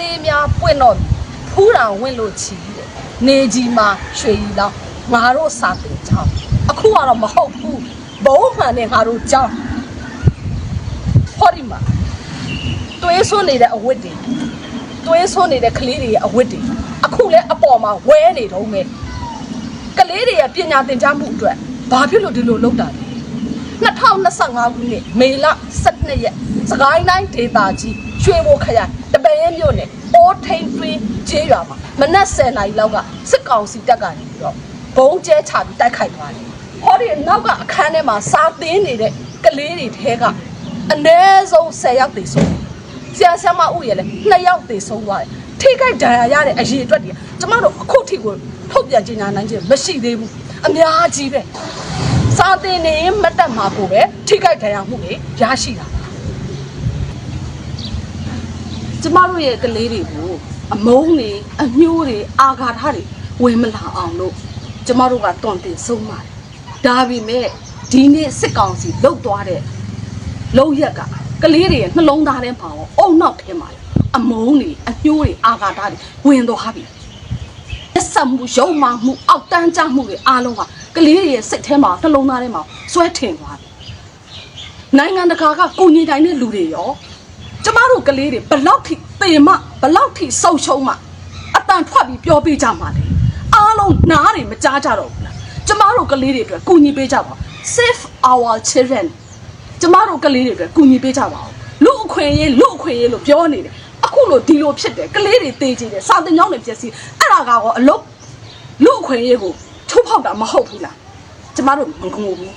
လေးများပွင့်တော့ဖူးတာဝင့်လို့ချီတဲ့နေကြီးမှာရွှေရီလောက်ငါတို့စာတင်ကြောင်းအခုကတော့မဟုတ်ဘူးဘုံမှန်နဲ့ငါတို့ကြောင်းဟောဒီမှာသွေးဆွနေတဲ့အဝတ်တွေသွေးဆွနေတဲ့ကလေးတွေရဲ့အဝတ်တွေအခုလဲအပေါ်မှာဝဲနေတော့မယ်ကလေးတွေရဲ့ပညာသင်ကြားမှုအတွက်ဘာဖြစ်လို့ဒီလိုလုပ်တာလဲ2025ခုနှစ်မေလ12ရက်စကိုင်းတိုင်းဒေသကြီး ရွှေဘိုခရိုင်တပည့်ရဲမြို့နယ်အိုးထိန်တွင်းခြေရွာမှာမနက်10:00နာရီလောက်ကစစ်ကောင်စီတပ်ကနေပြီးတော့ဘုံကျဲချပြီးတိုက်ခိုက်သွားတယ်။ဟောဒီနောက်ကအခန်းထဲမှာစာသင်းနေတဲ့ကလေးတွေထဲကအနည်းဆုံး10ယောက်သေဆုံးတယ်။ဆရာဆရာမဦးရလည်း2ယောက်သေဆုံးသွားတယ်။ထိခိုက်ဒဏ်ရာရတဲ့အရေးအတွက်တွေကျမတို့အခုထိကိုထုတ်ပြန်ကြေညာနိုင်ခြင်းမရှိသေးဘူး။အများကြီးပဲ။စာတင်နေရင်မတက်မှာကိုပဲထိခိုက်ဒဏ်ရာမှုတွေရရှိတာပါ ကျမတို့ရဲ့ကလေးတွေကိုအမုန်းတွေအညှိုးတွေအာဃာတတွေဝင်မလာအောင်လို့ကျမတို့ကတွန်တင်ဆုံးပါတယ်ဒါပေမဲ့ဒီနေ့စစ်ကောင်စီလုတ်သွားတဲ့လုံရက်ကကလေးတွေရဲ့နှလုံးသားထဲမှာရောအုံနောက်ထဲမှာရောအမုန်းတွေအညှိုးတွေအာဃာတတွေဝင်သွားပြီအဆက်မှုရုံမှမှုအောက်တန်းကြမှုတွေအားလုံးကကလေးတွေရဲ့စိတ်ထဲမှာနှလုံးသားထဲမှာစွဲထင်သွားတယ်။နိုင်ငံတကာကကိုညီတိုင်းတဲ့လူတွေရော ကျမတို့ကလေးတွေဘလောက်ထိသေမဘလောက်ထိဆုံရှုံးမှအတန်ထွက်ပြီးပြောပေးကြမှာလေ။အားလုံးနားတွေမကြားကြတော့ဘူးလား။ကျမတို့ကလေးတွေအတွက်ကိုညီပေးကြပါဦး Save our children ကျမတို့ကလေးတွေအတွက်ကိုညီပေးကြပါဦးလူအခွင့်အရေးလူအခွင့်အရေးလို့ပြောနေတယ်အခုလိုဒီလိုဖြစ်တယ်ကလေးတွေတေးကြည့်တယ်စာတင်ကြောင်းတွေပြည့်စည်အဲ့ဒါကတော့အလုပ်လူအခွင့်အရေးကိုထုတ်ဖောက်တာမဟုတ်ဘူးလားကျမတို့မငိုဘူး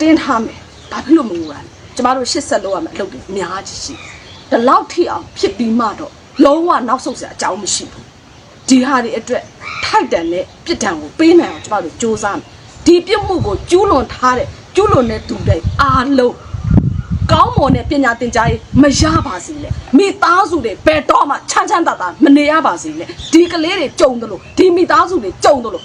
တင်းထားမယ်ဘာဖြစ်လို့မငိုရလဲ ကျမတို့ရှစ်ဆက်လို့ရမယ်အလုပ်တွေအများကြီးရှိတယ်ဒီလောက်ထိအောင်ဖြစ်ပြီးမှတော့လုံးဝနောက်ဆုတ်စရာအကြောင်းမရှိဘူးဒီဟာတွေအတွက်ထိုက်တန်တဲ့ပြစ်ဒဏ်ကိုပေးနိုင်အောင်ကျမတို့စ조사မယ်ဒီပြစ်မှုကိုကျူးလွန်ထားတဲ့ကျူးလွန်တဲ့သူတွေအားလုံးကောင်းမွန်တဲ့ပညာသင်ကြားရေးမရပါစေနဲ့မိသားစုတွေဘယ်တော့မှချမ်းချမ်းသာသာမနေရပါစေနဲ့ဒီကလေးတွေကြုံတယ်လို့ဒီမိသားစုတွေကြုံတယ်လို့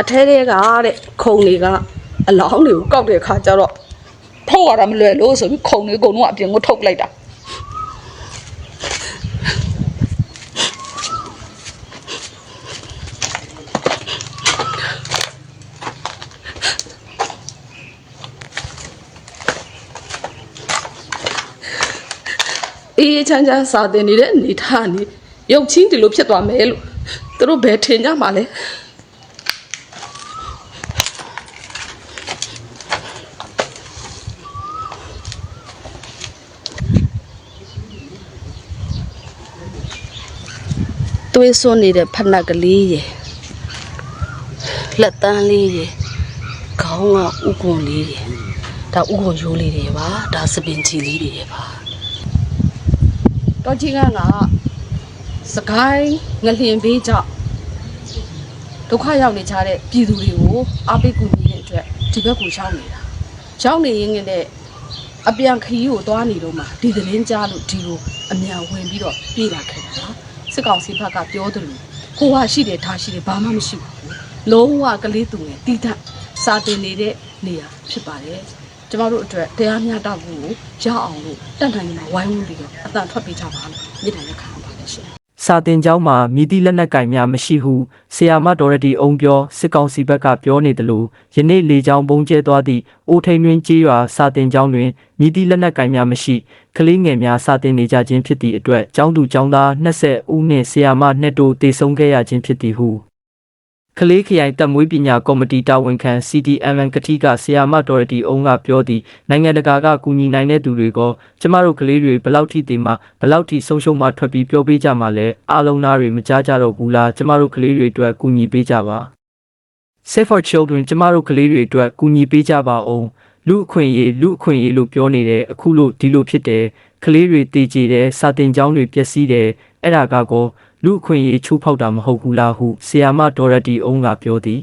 အထဲထဲကတဲ့ခုံတွေကအလောင်းတွေကိုကောက်တဲ့အခါကျတော့ထုတ်ရတာမလွယ်လို့ဆိုပြီးခုံတွေအကုန်လုံးကအပြင်ကိုထုတ်လိုက်တာအေးအေးချမ်းချမ်းစာတင်နေတဲ့အနေထားနေရုပ်ချင်းဒီလိုဖြစ်သွားမယ်လို့သူတို့ဘယ်ထင်ကြမှာလဲ သွေးစွန်းနေတဲ့ဖက်နှက်ကလေးရယ်လက်တန်းလေးရယ်ခေါင်းကဥကွန်လေးရယ်ဒါဥကွန်ရိုးလေးတွေပါဒါစပင်ချီလေးတွေပါတော့ကြီးကငါစကိုင်းငလျင်ဘေးကြောင့်ဒုက္ခရောက်နေကြတဲ့ပြည်သူတွေကိုအားပေးကူညီတဲ့အတွက်ဒီဘက်ကိုရောက်နေတာရောက်နေရင်လည်းအပြန်ခရီးကိုသွားနေတော့မှဒီသတင်းကြားလို့ဒီကိုအမြန်ဝင်ပြီးတော့ပြေးလာခဲ့တာပါ စစ်ကောင်စီဘက်ကပြောတယ်လို့ကိုဟာရှိတယ်ထားရှိတယ်ဘာမှမရှိဘူးလုံးဝကလေးသူငယ်တီးတန့်စာတင်နေတဲ့နေရာဖြစ်ပါတယ်ကျမတို့အတွက်တရားမျှတမှုကိုရအောင်လို့တတ်နိုင်မှာဝိုင်းဝန်းပြီးတော့အတန်ထွက်ပေးကြပါလို့မြစ်တိုင်လက်ခံပါတယ်ရှင် စာတင်ကျောင်းမှာမြည်သည့်လက်နက်ကင်များမရှိဟုဆီယာမတော်ရတီအုံပြောစစ်ကောင်စီဘက်ကပြောနေတယ်လို့ယနေ့လေကြောင်းပုံကျဲသွားသည့်အိုထိန်တွင်ကြေးရွာစာတင်ကျောင်းတွင်မြည်သည့်လက်နက်ကင်များမရှိကလေးငယ်များစာတင်နေကြခြင်းဖြစ်သည့်အတွက်ကျောင်းသူကျောင်းသား20ဦးနှင့်ဆီယာမနှစ်တို့တေဆုံးခဲ့ရခြင်းဖြစ်သည်ဟု ကလေးခရိုင်တပ်မွေးပညာကော်မတီတာဝန်ခံ CDMN ကတိကဆီယာမတော်ရတီအုံကပြောသည်နိုင်ငံတကာကကူညီနိုင်တဲ့သူတွေကကျမတို့ကလေးတွေဘယ်လောက်ထိတေမှဘယ်လောက်ထိဆုံးရှုံးမှထွက်ပြီးပြောပေးကြမှာလဲအားလုံးသားတွေမကြားကြတော့ဘူးလားကျမတို့ကလေးတွေအတွက်ကူညီပေးကြပါ Save for Children ကျမတို့ကလေးတွေအတွက်ကူညီပေးကြပါအောင်လူအခွင့်အရေးလူအခွင့်အရေးလို့ပြောနေတယ်အခုလို့ဒီလိုဖြစ်တယ်ကလေးတွေတည်ကြည်တယ်စာတင်ကျောင်းတွေပျက်စီးတယ်အဲ့ဒါကကော လူအခွင့်အရေးချိုးဖောက်တာမဟုတ်ဘူးလားဟုဆီယာမဒေါ်ရတီအုံးကပြောသည်